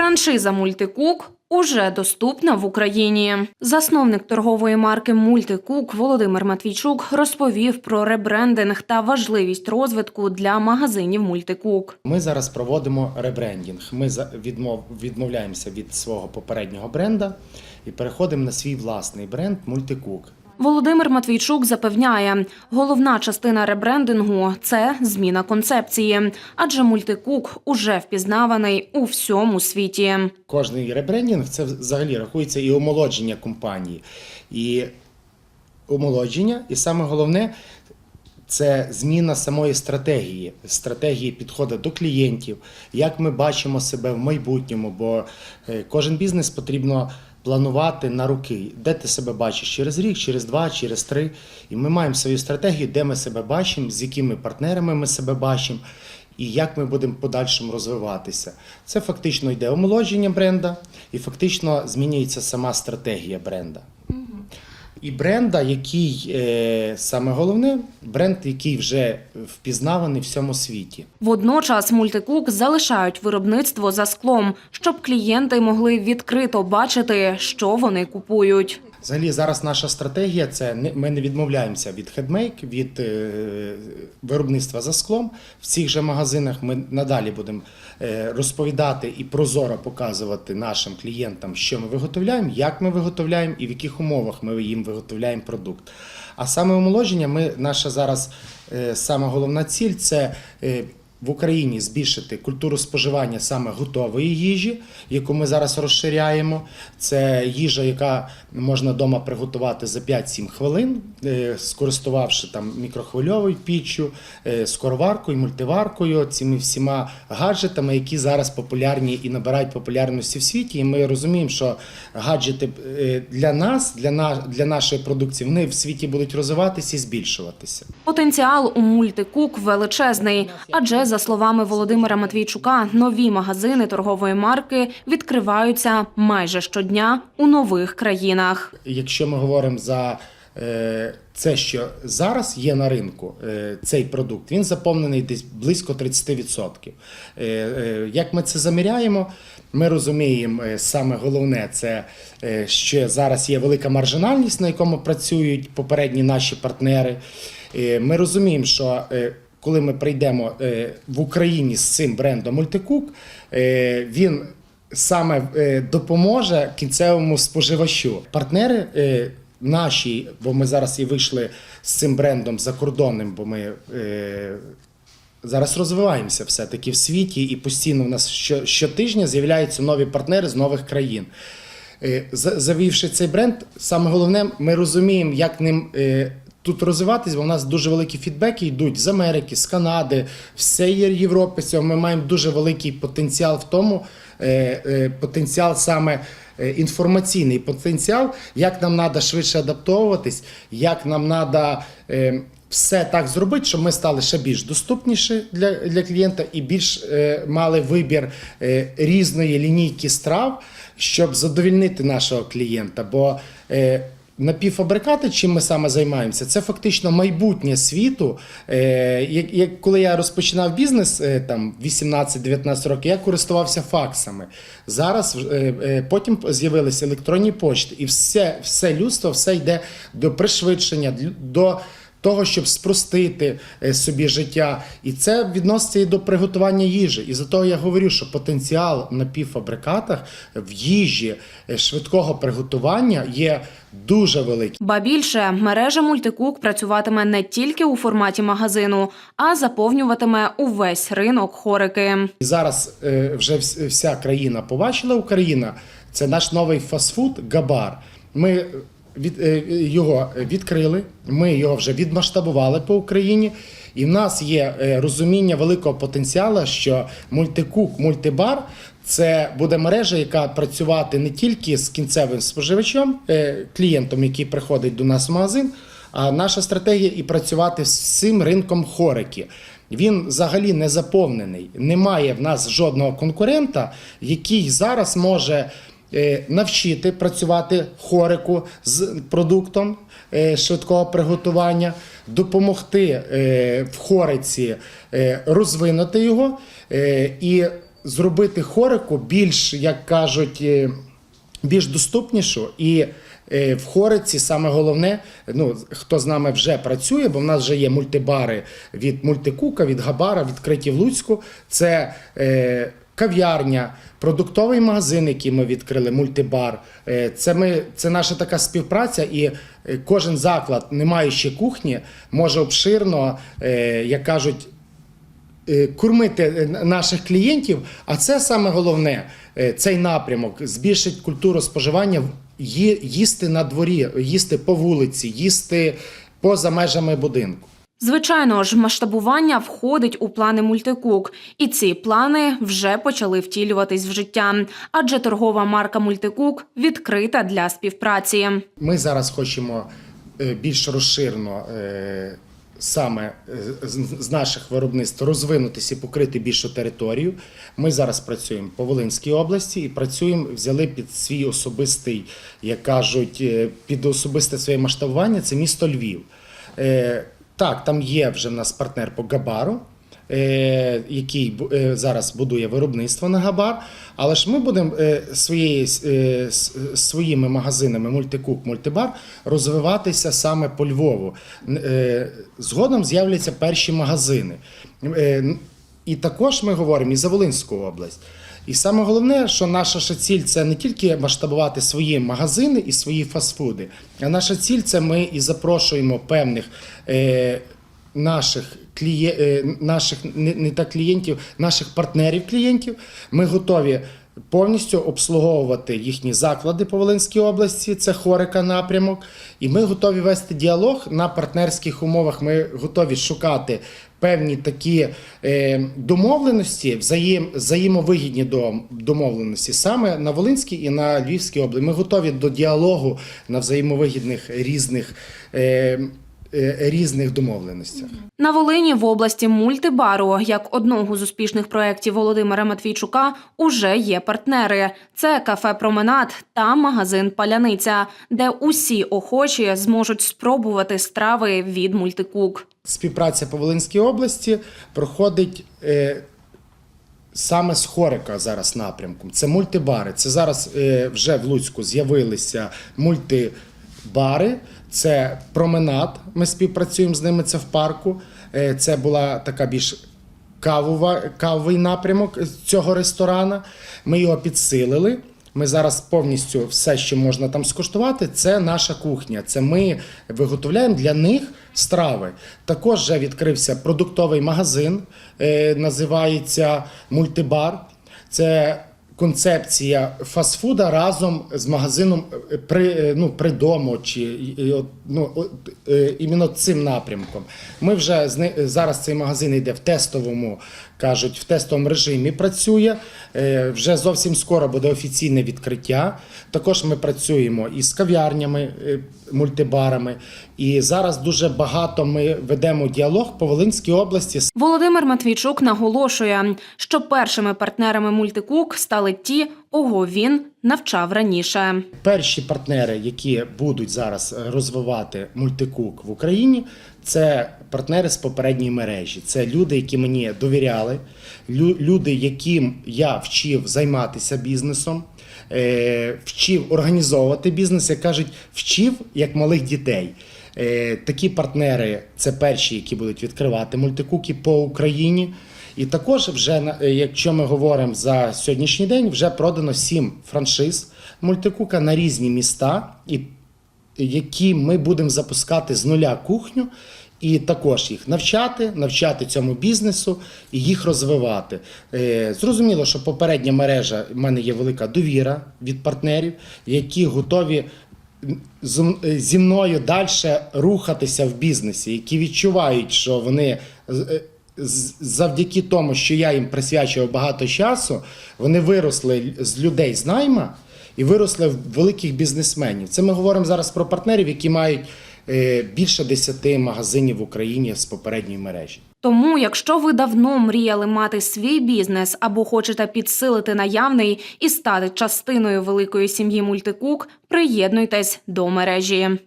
Франшиза Мультикук уже доступна в Україні. Засновник торгової марки Мультикук Володимир Матвійчук розповів про ребрендинг та важливість розвитку для магазинів Мультикук. Ми зараз проводимо ребрендінг. Ми відмовляємося від свого попереднього бренда і переходимо на свій власний бренд Мультикук. Володимир Матвійчук запевняє, головна частина ребрендингу це зміна концепції, адже мультикук уже впізнаваний у всьому світі. Кожний ребрендінг це взагалі рахується і омолодження компанії. І омолодження, і саме головне це зміна самої стратегії, стратегії підходу до клієнтів, як ми бачимо себе в майбутньому, бо е, кожен бізнес потрібно планувати на роки, де ти себе бачиш через рік, через два, через три. І ми маємо свою стратегію, де ми себе бачимо, з якими партнерами ми себе бачимо. І як ми будемо подальшому розвиватися, це фактично йде омолодження бренда, і фактично змінюється сама стратегія бренда. І бренда, який е, саме головне, бренд, який вже впізнаваний в всьому світі. Водночас мультикук залишають виробництво за склом, щоб клієнти могли відкрито бачити, що вони купують. Взагалі, зараз наша стратегія це ми не відмовляємося від хедмейк, від е, виробництва за склом. В цих же магазинах ми надалі будемо е, розповідати і прозоро показувати нашим клієнтам, що ми виготовляємо, як ми виготовляємо і в яких умовах ми їм виготовляємо продукт. А саме омоложення, ми наша зараз е, саме головна ціль це. В Україні збільшити культуру споживання саме готової їжі, яку ми зараз розширяємо. Це їжа, яка можна вдома приготувати за 5-7 хвилин, е, скористувавши там мікрохвильовою піччю, е, скороваркою, мультиваркою, цими всіма гаджетами, які зараз популярні і набирають популярності в світі. І ми розуміємо, що гаджети е, для нас, для, на, для нашої продукції, вони в світі будуть розвиватися і збільшуватися. Потенціал у мультикук величезний, адже за словами Володимира Матвійчука, нові магазини торгової марки відкриваються майже щодня у нових країнах. Якщо ми говоримо за е, це, що зараз є на ринку, е, цей продукт, він заповнений десь близько 30%. Е, Як ми це заміряємо? Ми розуміємо, саме головне, це що зараз є велика маржинальність, на якому працюють попередні наші партнери. Ми розуміємо, що коли ми прийдемо е, в Україні з цим брендом Мультикук, е, він саме е, допоможе кінцевому споживачу. Партнери наші, бо ми зараз і вийшли з цим брендом за кордоном, бо ми. Зараз розвиваємося все-таки в світі, і постійно в нас що, щотижня з'являються нові партнери з нових країн. Завівши цей бренд, саме головне, ми розуміємо, як ним тут розвиватись, бо в нас дуже великі фідбеки йдуть з Америки, з Канади, всієї Європи. Цього Ми маємо дуже великий потенціал в тому, е, е, потенціал саме. е, Інформаційний потенціал, як нам треба швидше адаптовуватись, як нам треба все так зробити, щоб ми стали ще більш доступніші для, для клієнта і більш е, мали вибір е, різної лінійки страв, щоб задовільнити нашого клієнта. Бо е, Напівфабрикати, чим ми саме займаємося, це фактично майбутнє світу. Е, коли я розпочинав бізнес е, там 18-19 років, я користувався факсами. Зараз е, потім з'явилися електронні почти, і все, все людство все йде до пришвидшення, до того, щоб спростити е, собі життя. І це відноситься і до приготування їжі. І за того я говорю, що потенціал на півфабрикатах в їжі е, швидкого приготування є дуже великий. Ба більше мережа мультикук працюватиме не тільки у форматі магазину, а заповнюватиме увесь ринок хорики. І зараз е, вже вся країна побачила Україна. Це наш новий фастфуд Габар. Ми від, е, його відкрили, ми його вже відмасштабували по Україні. І в нас є е, розуміння великого потенціалу, що мультикук, мультибар це буде мережа, яка працювати не тільки з кінцевим споживачем, е, клієнтом, який приходить до нас в магазин, а наша стратегія і працювати з цим ринком хорики. Він взагалі не заповнений. Немає в нас жодного конкурента, який зараз може навчити працювати хорику з продуктом е, швидкого приготування, допомогти е, в хориці е, розвинути його е, і зробити хорику більш, як кажуть, е, більш доступнішу і. е, В хориці саме головне, ну хто з нами вже працює, бо в нас вже є мультибари від мультикука, від Габара, відкриті в Луцьку. Це е, кав'ярня, продуктовий магазин, який ми відкрили, мультибар. Е, Це, ми, це наша така співпраця, і е, кожен заклад, не маючи кухні, може обширно, е, як кажуть, кормити наших клієнтів. А це саме головне, цей напрямок збільшить культуру споживання, їсти на дворі, їсти по вулиці, їсти поза межами будинку. Звичайно ж, масштабування входить у плани мультикук, і ці плани вже почали втілюватись в життя. Адже торгова марка Мультикук відкрита для співпраці. Ми зараз хочемо е, більш розширено е, саме е, з- наших виробництв розвинутися і покрити більшу територію. Ми зараз працюємо по Волинській області і працюємо, взяли під свій особистий, як кажуть, під особисте своє масштабування це місто Львів. Так, там є вже в нас партнер по Габару. е, Який е, зараз будує виробництво на Габар, але ж ми будемо е, своєї, своїми магазинами Мультикук, Мультибар розвиватися саме по Львову. Згодом з'являться перші магазини. І також ми говоримо і за Волинську область. І саме головне, що наша ще ціль це не тільки масштабувати свої магазини і свої фастфуди, а наша ціль це ми і запрошуємо певних е, наших кліє, е, наших не, не так клієнтів, наших партнерів клієнтів. Ми готові повністю обслуговувати їхні заклади по Волинській області. Це хорика напрямок. І ми готові вести діалог на партнерських умовах. Ми готові шукати певні такі е, домовленості, взаєм, взаємовигідні до- домовленості саме на Волинській і на Львівській області. Ми готові до діалогу на взаємовигідних різних, е, різних домовленостях. На Волині в області мультибару, як одного з успішних проєктів Володимира Матвійчука, уже є партнери. Це кафе Променад та магазин Паляниця, де усі охочі зможуть спробувати страви від мультикук. Співпраця по Волинській області проходить е, саме з Хорика зараз напрямком. Це мультибари. Це зараз е, вже в Луцьку з'явилися мультибари, це променад. Ми співпрацюємо з ними. Це в парку. Е, це була така більш кавова, кавовий напрямок цього ресторана. Ми його підсилили. Ми зараз повністю все, що можна там скуштувати, це наша кухня. Це ми виготовляємо для них страви. Також вже відкрився продуктовий магазин, е, називається Мультибар. Це концепція фастфуда разом з магазином е, при, ну, ну, придому чи ну, е, іменно цим напрямком. Ми вже зараз цей магазин йде в тестовому, кажуть, в тестовому режимі працює. Е, Вже зовсім скоро буде офіційне відкриття. Також ми працюємо і з кав'ярнями, е, мультибарами. І зараз дуже багато ми ведемо діалог по Волинській області Володимир Матвійчук наголошує, що першими партнерами мультикук стали ті, кого він навчав раніше. Перші партнери, які будуть зараз е, розвивати мультикук в Україні, це партнери з попередньої мережі. Це люди, які мені довіряли, люди, яким я вчив займатися бізнесом, е, вчив організовувати бізнес, як кажуть, вчив як малих дітей. Е, Такі партнери це перші, які будуть відкривати мультикуки по Україні. І також, вже е, якщо ми говоримо за сьогоднішній день, вже продано сім франшиз мультикука на різні міста, і які ми будемо запускати з нуля кухню. І також їх навчати, навчати цьому бізнесу і їх розвивати. Е, Зрозуміло, що попередня мережа в мене є велика довіра від партнерів, які готові зі мною далі рухатися в бізнесі, які відчувають, що вони е, завдяки тому, що я їм присвячував багато часу, вони виросли з людей з найма і виросли в великих бізнесменів. Це ми говоримо зараз про партнерів, які мають е, більше 10 магазинів в Україні з попередньої мережі. Тому, якщо ви давно мріяли мати свій бізнес або хочете підсилити наявний і стати частиною великої сім'ї мультикук, приєднуйтесь до мережі.